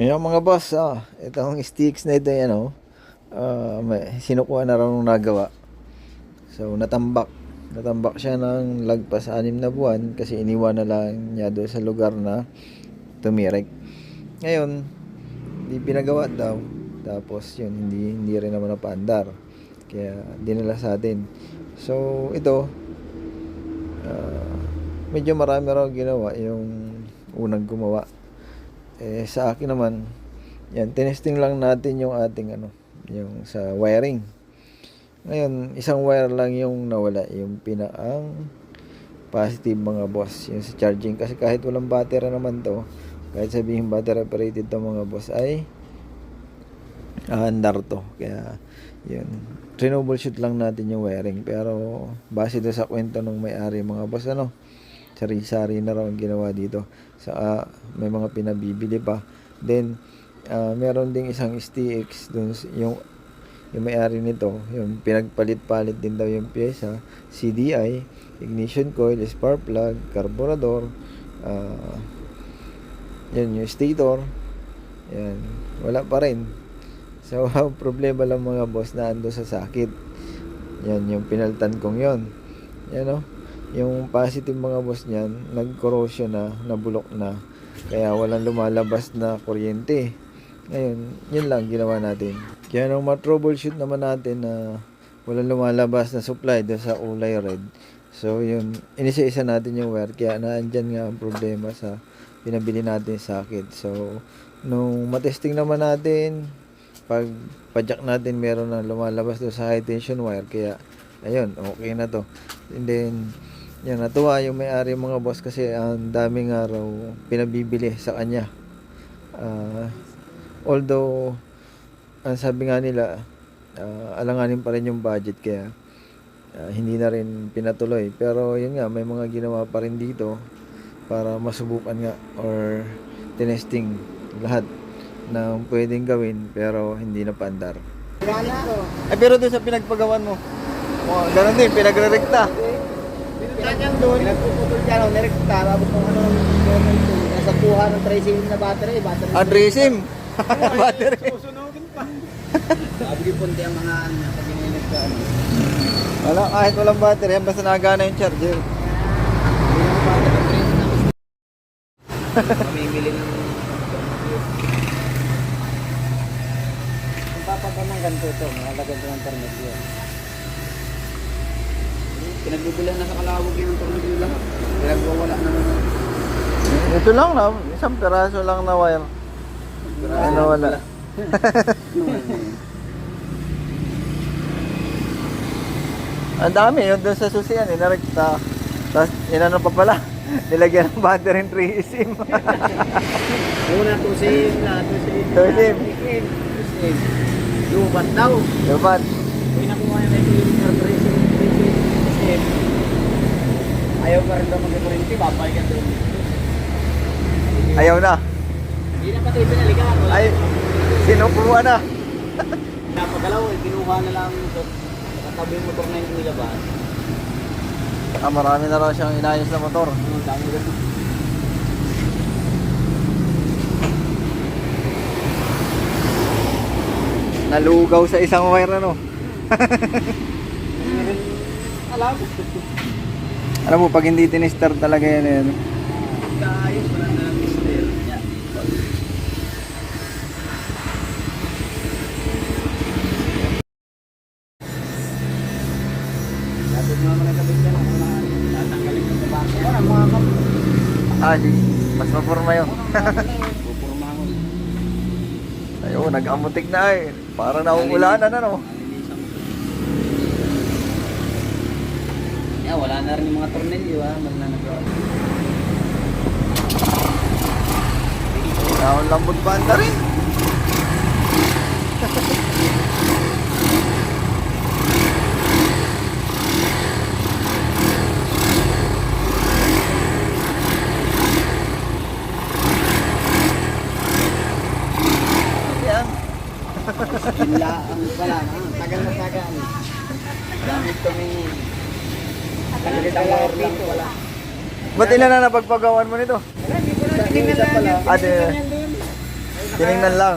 Yung mga boss, ah, itong sticks na ito, yan, oh, ah, may, sinukuha na raw nung nagawa. So, natambak. Natambak siya ng lagpas anim na buwan kasi iniwan na lang niya doon sa lugar na tumirik. Ngayon, hindi pinagawa daw. Tapos, yun, hindi, hindi rin naman napaandar. Kaya, dinala sa atin. So, ito, ah, medyo marami raw ginawa yung unang gumawa. Eh, sa akin naman, yan, tinesting lang natin yung ating ano, yung sa wiring. Ngayon, isang wire lang yung nawala, yung pinaang positive mga boss, yung sa charging. Kasi kahit walang battery naman to, kahit sabihin battery operated to mga boss, ay aandar to. Kaya, yun, troubleshoot lang natin yung wiring. Pero, base doon sa kwento ng may-ari mga boss, ano, sari-sari na raw ang ginawa dito. Sa ah, may mga pinabibili pa. Then ah, meron ding isang STX dun yung yung may-ari nito, yung pinagpalit-palit din daw yung pyesa, CDI, ignition coil, spark plug, carburetor, ah yan yung stator. Yan, wala pa rin. So, problema lang mga boss na ando sa sakit. Yan, yung pinaltan kong yon. Yan o. Yung positive mga boss niyan, nag-corrosion na, nabulok na. Kaya walang lumalabas na kuryente. Ngayon, yun lang ginawa natin. Kaya nung ma-troubleshoot naman natin na walang lumalabas na supply doon sa ulay red. So, yun, inisa-isa natin yung wire. Kaya naandyan nga ang problema sa pinabili natin sa sakit. So, nung matesting naman natin, pag padyak natin meron na lumalabas doon sa high tension wire. Kaya, ayun, okay na to. And then, yan, natuwa yung may-ari mga boss kasi ang daming araw pinabibili sa kanya. Ah, although, ang sabi nga nila, ah, alanganin pa rin yung budget kaya ah, hindi na rin pinatuloy. Pero yun nga, may mga ginawa pa rin dito para masubukan nga or tinesting lahat ng pwedeng gawin pero hindi na paandar. Ay, pero doon sa pinagpagawan mo, oh, ganun din, pinagre-rekta. Kanyang doon, pinagpuputol ka ng nerekta, tapos kung ano ng normal to, nasa kuha ng tricycle na battery, battery. Andresim! Battery. Susunugin pa. Sabi ko punti ang mga ano, pag iniinit ka. Wala, kahit walang battery, basta nagana yung charger. Mamimili ng... Kung papagamang ganito ito, makalagad ko ng permit yun. Pinagbibilan na sa kalawag yung yun lahat. Pinagwawala na naman. Ito lang na, isang peraso lang na wire. Ano wala. Ang dami, yun doon sa susian, inarekta. Tapos, inano pa pala, nilagyan ng battery ng 3 sim. Una to sim, lahat to sim. To sim. Sim. Sim. Lubat daw. Dapat, Pinakuha na yung tracing, tracing, sim. Ayaw pa rin daw mag-warranty, babalikan doon. ayaw na. Hindi na pati pinalikan. Wala. Ay, sinukuha na. Napagalaw, eh, kinuha na lang ito. Katabi yung motor na yung nilabas. Ah, marami na raw siyang inayos na motor. Ano, dami ganun. Nalugaw sa isang wire ano. Alam. Alam mo, pag hindi tinister talaga yan, yan. Kaayos, wala na lang mister. Yeah. Dapat mga mga kabit yan, ang mga tatanggalin yung tabako. Wala, mga kabit. Ah, di. Mas mapurma yun. Pupurmahon. Ayun, nag-amutik na eh. Parang nauulanan ano. Yeah, wala na rin yung mga tornilyo ah, magnanagawa. Ang lambot banda rin. Yan. Bigla ang wala na, tagal na tagal. Gamit kami tagal na tagal lang wala. Ba't ilan na napagpagawan mo nito? Hindi ko na tinignan lang. Tinignan lang.